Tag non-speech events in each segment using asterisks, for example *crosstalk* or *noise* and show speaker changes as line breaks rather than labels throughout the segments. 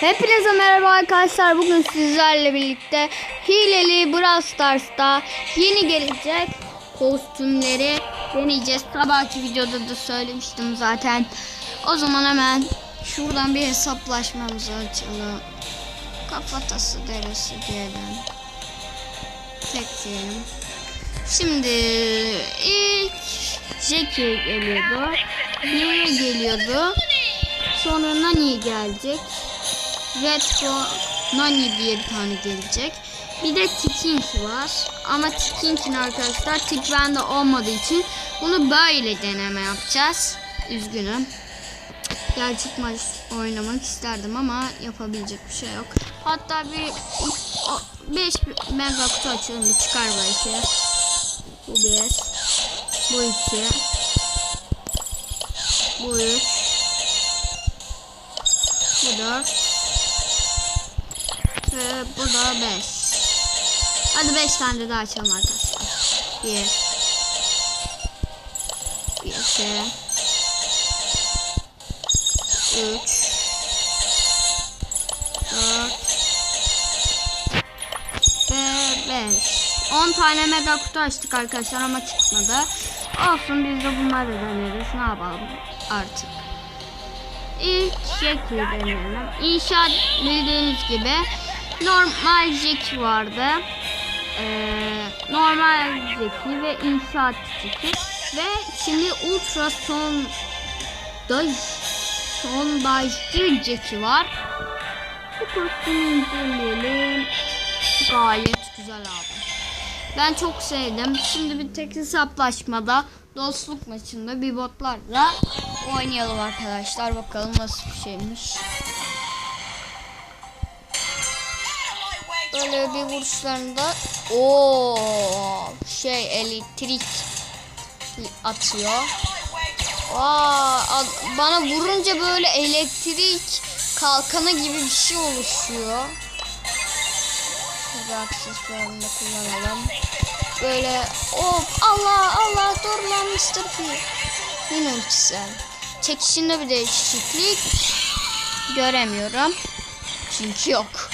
Hepinize merhaba arkadaşlar. Bugün sizlerle birlikte hileli Brawl Stars'ta yeni gelecek kostümleri deneyeceğiz. Sabahki videoda da söylemiştim zaten. O zaman hemen şuradan bir hesaplaşmamızı açalım. Kafatası deresi diyelim. Bekleyelim. Şimdi ilk Jackie geliyordu. Niye geliyordu? Sonra Nani gelecek. Retro Nani diye bir tane gelecek. Bir de Tikink var. Ama Tikink'in arkadaşlar tik bende olmadığı için bunu böyle deneme yapacağız. Üzgünüm. Gerçek maç oynamak isterdim ama yapabilecek bir şey yok. Hatta bir 5 mega kutu açalım bir çıkar belki. Bu bir. Bu iki. Bu üç. Bu dört. Ve bu da beş. Hadi beş tane de daha açalım arkadaşlar. Bir. Bir iki. Üç. Dört. Ve beş. 10 tane mega kutu açtık arkadaşlar ama çıkmadı. Olsun biz de bunları deneriz. Ne yapalım artık. İlk Jackie deneyelim. İnşaat bildiğiniz gibi normal Jackie vardı. Ee, normal Jackie ve inşaat Jackie. Ve şimdi ultra son daj sondajcı Jackie var. Bu kostümü inceleyelim. Gayet güzel abi. Ben çok sevdim. Şimdi bir tek hesaplaşmada dostluk maçında bir botlarla oynayalım arkadaşlar. Bakalım nasıl bir şeymiş. Böyle bir vuruşlarında o şey elektrik atıyor. Aa, bana vurunca böyle elektrik kalkanı gibi bir şey oluşuyor. Şöyle aksesuarını kullanalım. Böyle of Allah Allah dur lan Mr. P. Yine ultisi. Çekişinde bir değişiklik göremiyorum. Çünkü yok.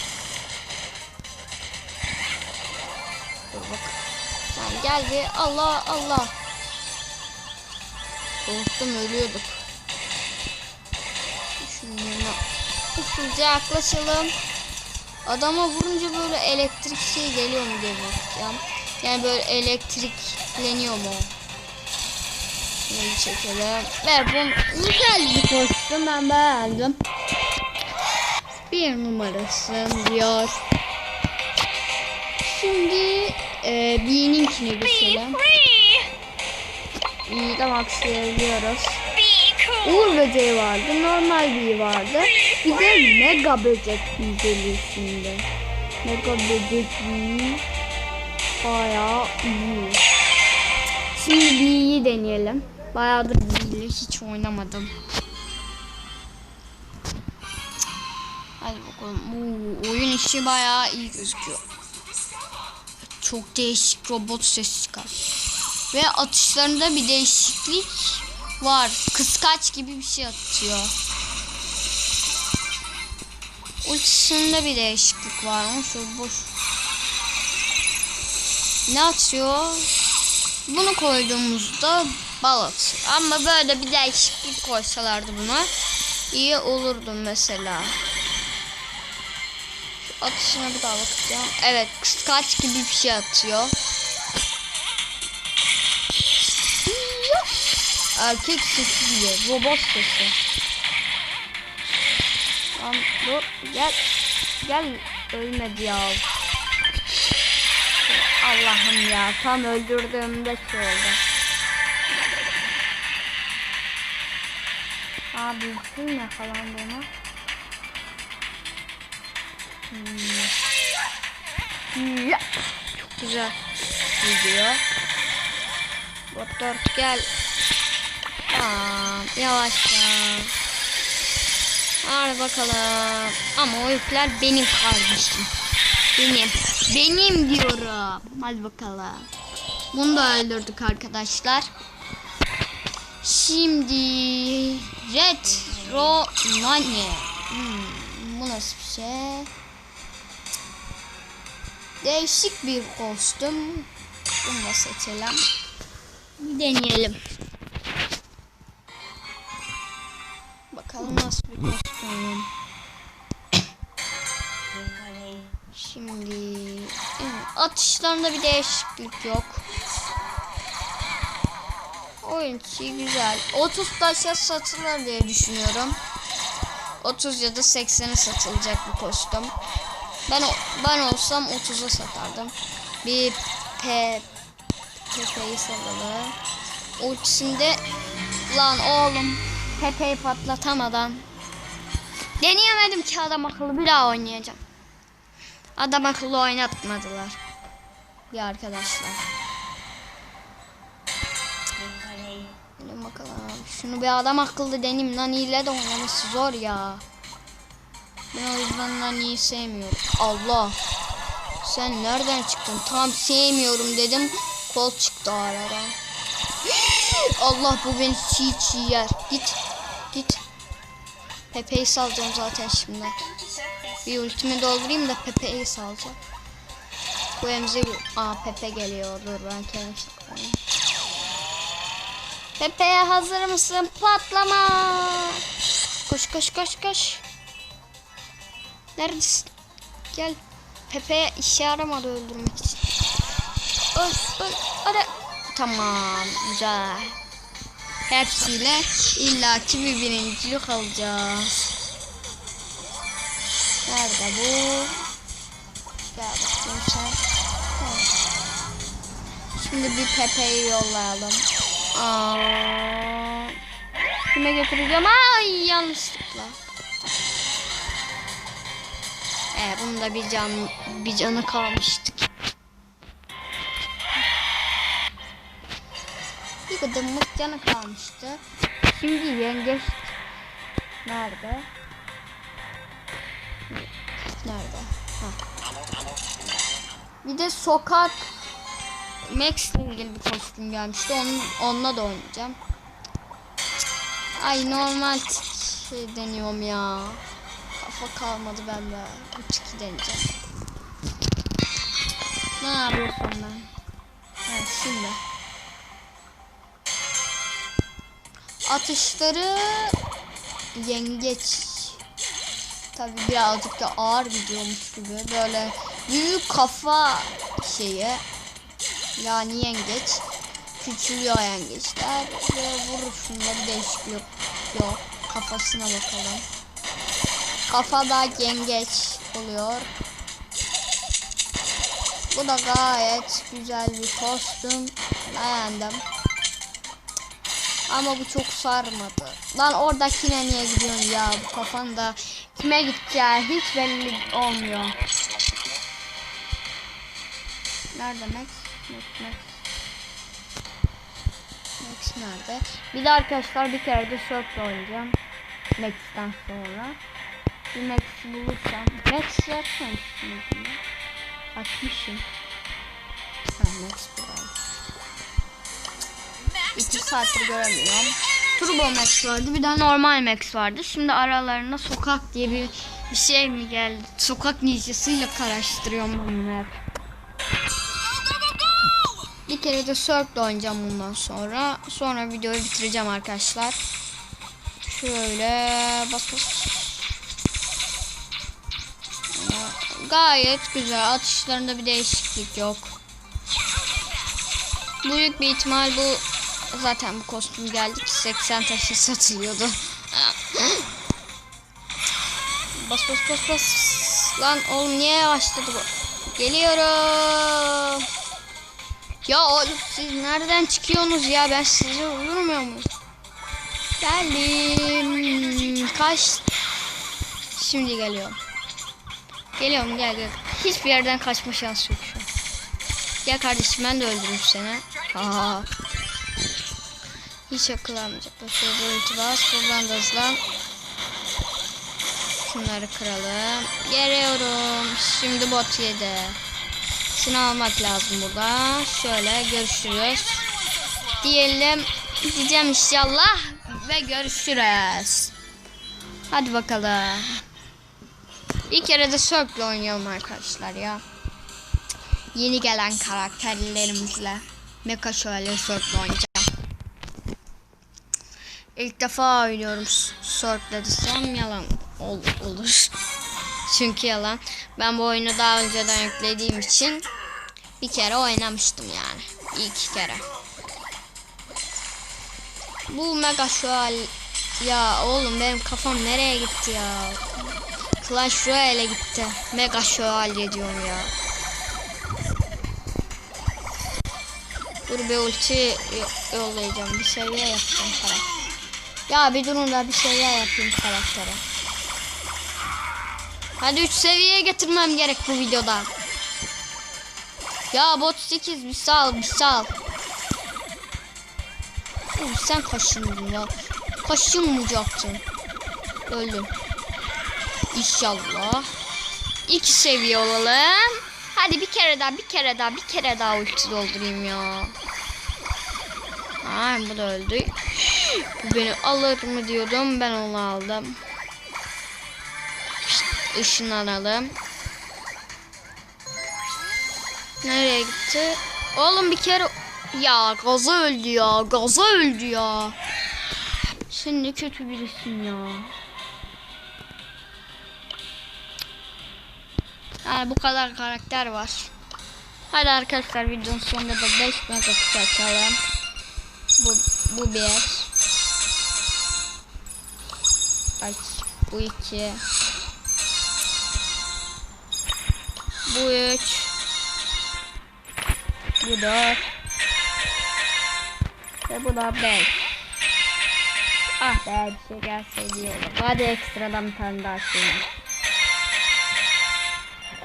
Geldi. Allah Allah. Korktum ölüyorduk. Şunun yanına yaklaşalım. Adama vurunca böyle elektrik şey geliyor mu diye bakacağım. Yani böyle elektrikleniyor mu? Şunu çekelim. Ve bu güzel bir kostüm ben beğendim. Bir numarası diyor. Şimdi e, B'ninkine geçelim. B'yi de maxlayabiliyoruz. Uğur böceği vardı, normal bir vardı. Bir de mega böcek geliyor şimdi. Mega böcek bir bayağı iyi. Şimdi B'yi deneyelim. Bayağıdır B ile hiç oynamadım. Hadi bakalım. Oo, oyun işi bayağı iyi gözüküyor. Çok değişik robot sesi çıkar. Ve atışlarında bir değişiklik var. Kıskaç gibi bir şey atıyor. Ultisinde bir değişiklik var ama şu boş. Ne atıyor? Bunu koyduğumuzda bal atıyor. Ama böyle bir değişiklik koysalardı buna iyi olurdu mesela. Atışına bir daha bakacağım. Evet kıskaç gibi bir şey atıyor. Erkek sesi gibi. Robot sesi. Lan dur gel. Gel ölmedi ya. Allah'ım ya tam öldürdüğümde şey oldu. Aa bilsin yakalandı ona. Ya. Çok güzel gidiyor. Motor gel. Tamam yavaşla. Hadi bakalım. Ama o yükler benim kardeşim. Benim. Benim diyorum. Hadi bakalım. Bunu da öldürdük arkadaşlar. Şimdi Retro Nani. Hmm, Bu nasıl bir şey? Değişik bir kostüm. Bunu da seçelim. Deneyelim. Bakalım nasıl bir kostüm. Şimdi evet, atışlarında bir değişiklik yok. Oyun içi güzel. 30 taşa satılır diye düşünüyorum. 30 ya da 80'e satılacak bu kostüm. Ben ben olsam 30'a satardım. Bir P Pepe'yi salalım. Ultisinde lan oğlum Pepe'yi patlatamadan deneyemedim ki adam akıllı bir daha oynayacağım. Adam akıllı oynatmadılar. Bir arkadaşlar. Gelin bakalım. Şunu bir adam akıllı deneyim. Nani ile de oynaması zor ya. Ben o yüzden Nani'yi sevmiyorum. Allah. Sen nereden çıktın? Tam sevmiyorum dedim. Kol çıktı aradan. *gasps* Allah bu beni çiğ çiğ yer. Git. Git. Pepe'yi salacağım zaten şimdi. Bir ultimi doldurayım da Pepe'yi salacağım. Bu emzi... Aa Pepe geliyor. Dur ben kendim. Pepe'ye hazır mısın? Patlama. Koş koş koş koş. Neredesin? Gel. Pepe işe yaramadı öldürmek için. Öl öl. Hadi. Tamam. Güzel. Hepsiyle illaki bir birincilik alacağız. Nerede bu? Gel bakayım sen. Şimdi bir Pepe'yi yollayalım. Aa, kime götüreceğim? Ay yanlışlıkla. Ee, bunun bir can bir canı kalmıştı. Bir gıdımlık canı kalmıştı. Şimdi yengeç nerede? Nerede? Ha. Bir de sokak Max ile ilgili bir kostüm gelmişti. Onun, onunla da oynayacağım. Ay normal şey deniyorum ya. Kafa kalmadı bende. 3-2 deneyeceğim. Ne yapıyorsun ben? Evet şimdi. Atışları yengeç. Tabi birazcık da ağır gidiyormuş gibi. Böyle büyük kafa şeyi. Yani yengeç. Küçülüyor yengeçler. Ve vuruşunda bir değişiklik yok. Kafasına bakalım. Kafada yengeç oluyor. Bu da gayet güzel bir kostüm. Beğendim. Ama bu çok sarmadı. Lan oradakine niye gidiyorsun ya? Bu kafanda kime gideceği hiç belli olmuyor. Nerede Max? Max, Max. Max nerede? Bir de arkadaşlar bir kere de Surf'la oynayacağım. Max'ten sonra. Bir Max bulursam. Max yapmamışsınız mı? Açmışım. Ha Max buraya. İki saattir göremiyorum. Turbo Max vardı. Bir de normal Max vardı. Şimdi aralarında sokak diye bir, bir şey mi geldi? Sokak ninjasıyla karıştırıyorum bunu hep. Bir kere de Surf'la oynayacağım bundan sonra. Sonra videoyu bitireceğim arkadaşlar. Şöyle bas bas. Gayet güzel. Atışlarında bir değişiklik yok. Büyük bir ihtimal bu zaten bu kostüm geldi ki 80 taşı satılıyordu. *laughs* bas bas bas bas. Lan oğlum niye yavaşladı bu? Geliyorum. Ya oğlum siz nereden çıkıyorsunuz ya? Ben sizi vurmuyor mu? Geldim. Kaç. Şimdi geliyorum. Geliyorum gel gel. Hiçbir yerden kaçma şansı yok şu an. Gel kardeşim ben de öldürürüm seni. Aa. Hiç akıl almayacaklar. Şurada ulti bas. Buradan da hızlan. Şunları kıralım. Geliyorum. Şimdi bot yedi. Şunu almak lazım burada. Şöyle görüşürüz. Diyelim. Diyeceğim inşallah. Ve görüşürüz. Hadi bakalım. Kere de Circle oynayalım arkadaşlar ya. Yeni gelen karakterlerimizle. Mecha şöyle Circle oynayacağım. İlk defa oynuyorum Circle desem yalan ol, olur. *laughs* Çünkü yalan. Ben bu oyunu daha önceden yüklediğim için bir kere oynamıştım yani. İki kere. Bu mega şual ya oğlum benim kafam nereye gitti ya? Clash Royale gitti. Mega şövalye diyorum ya. Dur bir ulti yo- yollayacağım. Bir seviye yapacağım karakter. Ya bir durun da bir seviye yapayım karaktere. Hadi 3 seviyeye getirmem gerek bu videoda. Ya bot 8 bir sal bir sal. Oğlum sen kaşındın ya. Kaşınmayacaksın. Öldüm. İnşallah. İki seviye olalım. Hadi bir kere daha, bir kere daha, bir kere daha ulti doldurayım ya. Ay bu da öldü. Bu beni alır mı diyordum. Ben onu aldım. İşte ışınlanalım. Nereye gitti? Oğlum bir kere... Ya gaza öldü ya. Gaza öldü ya. Sen ne kötü birisin ya. Yani bu kadar karakter var. Hadi arkadaşlar videonun sonunda da 5 mega kutu açalım. Bu, bu bir. Aç. Bu iki. Bu üç. Bu dört. Ve bu da beş. Ah be bir şey gelseydi. Hadi ekstradan bir tane daha açayım.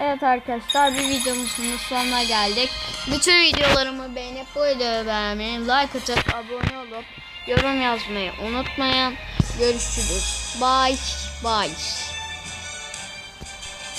Evet arkadaşlar bir videomuzun sonuna geldik. Bütün videolarımı beğenip bu videoyu beğenmeyi, like atıp abone olup yorum yazmayı unutmayın. Görüşürüz. Bye bye.